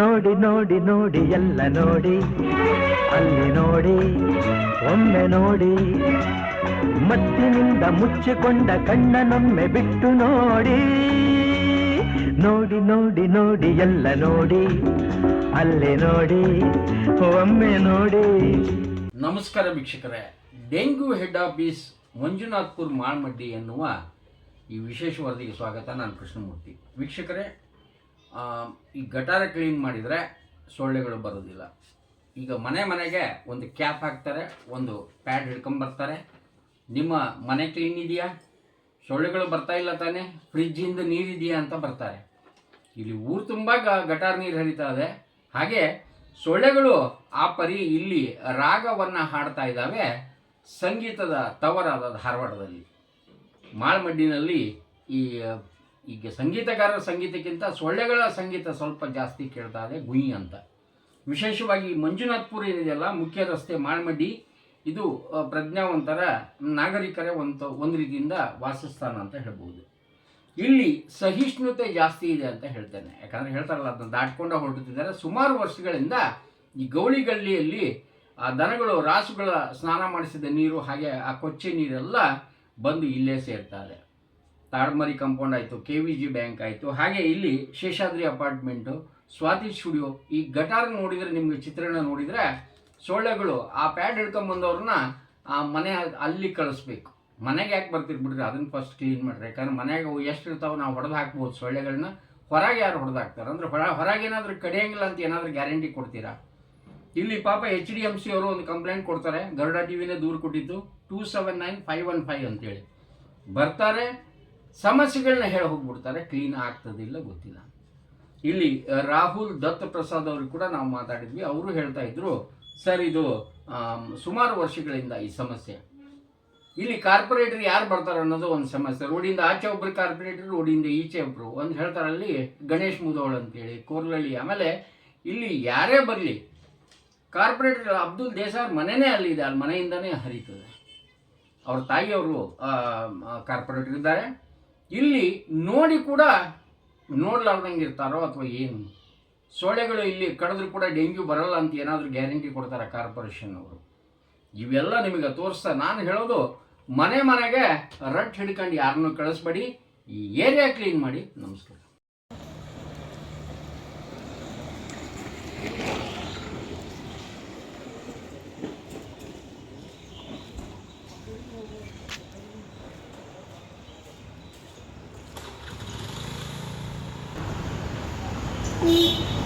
ನೋಡಿ ನೋಡಿ ನೋಡಿ, ಎಲ್ಲ ನೋಡಿ. ಅಲ್ಲಿ ನೋಡಿ, ಒಮ್ಮೆ ನೋಡಿ. ಮತ್ತಿನಿಂದ ಮುಚ್ಚಿಕೊಂಡ ಕಣ್ಣನೊಮ್ಮೆ ಬಿಟ್ಟು ನೋಡಿ. ನೋಡಿ ನೋಡಿ ನೋಡಿ, ಎಲ್ಲ ನೋಡಿ. ಅಲ್ಲಿ ನೋಡಿ, ಒಮ್ಮೆ ನೋಡಿ. ನಮಸ್ಕಾರ ವೀಕ್ಷಕರೇ. Dengue head office Manjunathpur Malmaddi ಎನ್ನುವ ಈ ವಿಶೇಷ ವರದಿಗೆ ಸ್ವಾಗತ. ನಾನು ಕೃಷ್ಣಮೂರ್ತಿ. ವೀಕ್ಷಕರೇ ಈ ಗಟಾರ ಕ್ಲೀನ್ ಮಾಡಿದರೆ ಸೊಳ್ಳೆಗಳು ಬರೋದಿಲ್ಲ. ಈಗ ಮನೆ ಮನೆಗೆ ಒಂದು ಕ್ಯಾಪ್ ಹಾಕ್ತಾರೆ, ಒಂದು ಪ್ಯಾಡ್ ಹಿಡ್ಕೊಂಬರ್ತಾರೆ ನಿಮ್ಮ ಮನೆ ಕ್ಲೀನ್ ಇದೆಯಾ? ಸೊಳ್ಳೆಗಳು ಬರ್ತಾ ಇಲ್ಲ ತಾನೇ? ಫ್ರಿಜ್ಜಿಂದ ನೀರಿದೆಯಾ ಅಂತ ಬರ್ತಾರೆ. ಇಲ್ಲಿ ಊರು ತುಂಬ ಗಟಾರ ನೀರು ಹರಿತಾ ಇದೆ. ಹಾಗೆ ಸೊಳ್ಳೆಗಳು ಆ ಪರಿ ಇಲ್ಲಿ ರಾಗವನ್ನು ಹಾಡ್ತಾ ಇದ್ದಾವೆ, ಸಂಗೀತದ ತವರಾದ ಧಾರವಾಡದಲ್ಲಿ. ಮಾಳ್ಮಡ್ಡಿನಲ್ಲಿ ಈ ಈಗ ಸಂಗೀತಗಾರರ ಸಂಗೀತಕ್ಕಿಂತ ಸೊಳ್ಳೆಗಳ ಸಂಗೀತ ಸ್ವಲ್ಪ ಜಾಸ್ತಿ ಕೇಳ್ತಾರೆ ಗುಯಿ ಅಂತ. ವಿಶೇಷವಾಗಿ ಮಂಜುನಾಥ್ಪುರ ಏನಿದೆಯಲ್ಲ ಮುಖ್ಯ ರಸ್ತೆ ಮಾಳ್ಮಡಿ ಇದು ಪ್ರಜ್ಞಾವಂತರ ನಾಗರಿಕರೇ ಒಂದು ಒಂದು ರೀತಿಯಿಂದ ವಾಸಸ್ಥಾನ ಅಂತ ಹೇಳ್ಬೋದು. ಇಲ್ಲಿ ಸಹಿಷ್ಣುತೆ ಜಾಸ್ತಿ ಇದೆ ಅಂತ ಹೇಳ್ತೇನೆ. ಯಾಕಂದರೆ ಹೇಳ್ತಾರಲ್ಲ, ಅದನ್ನ ದಾಟ್ಕೊಂಡು ಹೊರಡುತ್ತಿದ್ದಾರೆ ಸುಮಾರು ವರ್ಷಗಳಿಂದ ಈ ಗೌಳಿಗಳ್ಳಿಯಲ್ಲಿ ಆ ದನಗಳು, ರಾಸುಗಳ ಸ್ನಾನ ಮಾಡಿಸಿದ ನೀರು, ಹಾಗೆ ಆ ಕೊಚ್ಚೆ ನೀರೆಲ್ಲ ಬಂದು ಇಲ್ಲೇ ಸೇರ್ತಾರೆ. ತಾಡ್ಮರಿ ಕಾಂಪೌಂಡ್ ಆಯಿತು ಕೆ ವಿ ಜಿ ಬ್ಯಾಂಕ್ ಆಯಿತು, ಹಾಗೆ ಇಲ್ಲಿ ಶೇಷಾದ್ರಿ ಅಪಾರ್ಟ್ಮೆಂಟು ಸ್ವಾತಿ ಸ್ಟುಡಿಯೋ ಈ ಗಟಾರ್ ನೋಡಿದರೆ ನಿಮಗೆ ಚಿತ್ರಣ ನೋಡಿದರೆ ಸೊಳ್ಳೆಗಳು ಆ ಪ್ಯಾಡ್ ಹಿಡ್ಕೊಂಬಂದವ್ರನ್ನ ಆ ಮನೆ ಅಲ್ಲಿ ಕಳಿಸ್ಬೇಕು. ಮನೆಗೆ ಯಾಕೆ ಬರ್ತಿರ್ ಬಿಡ್ರಿ? ಅದನ್ನು ಫಸ್ಟ್ ಕ್ಲೀನ್ ಮಾಡಿರಿ. ಯಾಕಂದ್ರೆ ಮನೆಗೆ ಎಷ್ಟು ಇರ್ತಾವೆ ನಾವು ಹೊಡೆದು ಹಾಕ್ಬೋದು ಸೊಳ್ಳೆಗಳನ್ನ ಹೊರಗೆ ಯಾರು ಹೊಡೆದು ಹಾಕ್ತಾರೆ? ಅಂದ್ರೆ ಹೊರ ಹೊರಗೆ ಏನಾದರೂ ಕಡಿಯಂಗಿಲ್ಲ ಅಂತ ಏನಾದರೂ ಗ್ಯಾರಂಟಿ ಕೊಡ್ತೀರಾ? ಇಲ್ಲಿ ಪಾಪ ಎಚ್ ಡಿ ಎಂ ಸಿ ಅವರು ಒಂದು ಕಂಪ್ಲೇಂಟ್ ಕೊಡ್ತಾರೆ. ಗರುಡ ಟಿವಿನೇ ದೂರು ಕೊಟ್ಟಿದ್ದು two seven nine five one five ಅಂತೇಳಿ. ಬರ್ತಾರೆ ಸಮಸ್ಯೆಗಳನ್ನ ಹೇಳಿ ಹೋಗ್ಬಿಡ್ತಾರೆ ಕ್ಲೀನ್ ಆಗ್ತದಿಲ್ಲ ಗೊತ್ತಿಲ್ಲ. ಇಲ್ಲಿ ರಾಹುಲ್ ದತ್ ಪ್ರಸಾದ್ ಅವರು ಕೂಡ ನಾವು ಮಾತಾಡಿದ್ವಿ, ಅವರು ಹೇಳ್ತಾ ಇದ್ರು, ಸರ್, ಇದು ಸುಮಾರು ವರ್ಷಗಳಿಂದ ಈ ಸಮಸ್ಯೆ. ಇಲ್ಲಿ ಕಾರ್ಪೊರೇಟರ್ ಯಾರು ಬರ್ತಾರೆ ಅನ್ನೋದು ಒಂದು ಸಮಸ್ಯೆ. ರೋಡಿಂದ ಆಚೆ ಒಬ್ರು ಕಾರ್ಪೊರೇಟರ್, ರೋಡಿಂದ ಈಚೆ ಒಬ್ರು. ಒಂದು ಹೇಳ್ತಾರೆ, ಅಲ್ಲಿ ಗಣೇಶ್ ಮುದೋಳ್ ಅಂತೇಳಿ, ಕೋರ್ಲಳ್ಳಿ. ಆಮೇಲೆ ಇಲ್ಲಿ ಯಾರೇ ಬರಲಿ, ಕಾರ್ಪೊರೇಟರ್ ಅಬ್ದುಲ್ ದೇಸಾರ್ ಮನೆನೇ ಅಲ್ಲಿದೆ ಅಲ್ಲಿ ಮನೆಯಿಂದನೇ ಹರಿತದೆ. ಅವ್ರ ತಾಯಿಯವರು ಕಾರ್ಪೊರೇಟರ್ ಇದ್ದಾರೆ. ಇಲ್ಲಿ ನೋಡಿ ಕೂಡ ನೋಡ್ಲಾರ್ದಂಗೆ ಇರ್ತಾರೋ ಅಥವಾ ಏನು? ಸೊಳ್ಳೆಗಳು ಇಲ್ಲಿ ಕಡಿದ್ರು ಕೂಡ ಡೆಂಗ್ಯೂ ಬರಲ್ಲ ಅಂತ ಏನಾದರೂ ಗ್ಯಾರಂಟಿ ಕೊಡ್ತಾರೆ ಕಾರ್ಪೊರೇಷನ್ ಅವರು? ಇವೆಲ್ಲ ನಿಮಗೆ ತೋರಿಸ್ತಾ ನಾನು ಹೇಳೋದು ಮನೆ ಮನೆಗೆ ರಟ್ ಹಿಡ್ಕೊಂಡು ಯಾರನ್ನೂ ಕಳಿಸ್ಬೇಡಿ, ಈ ಏರಿಯಾ ಕ್ಲೀನ್ ಮಾಡಿ. ನಮಸ್ಕಾರ. 你。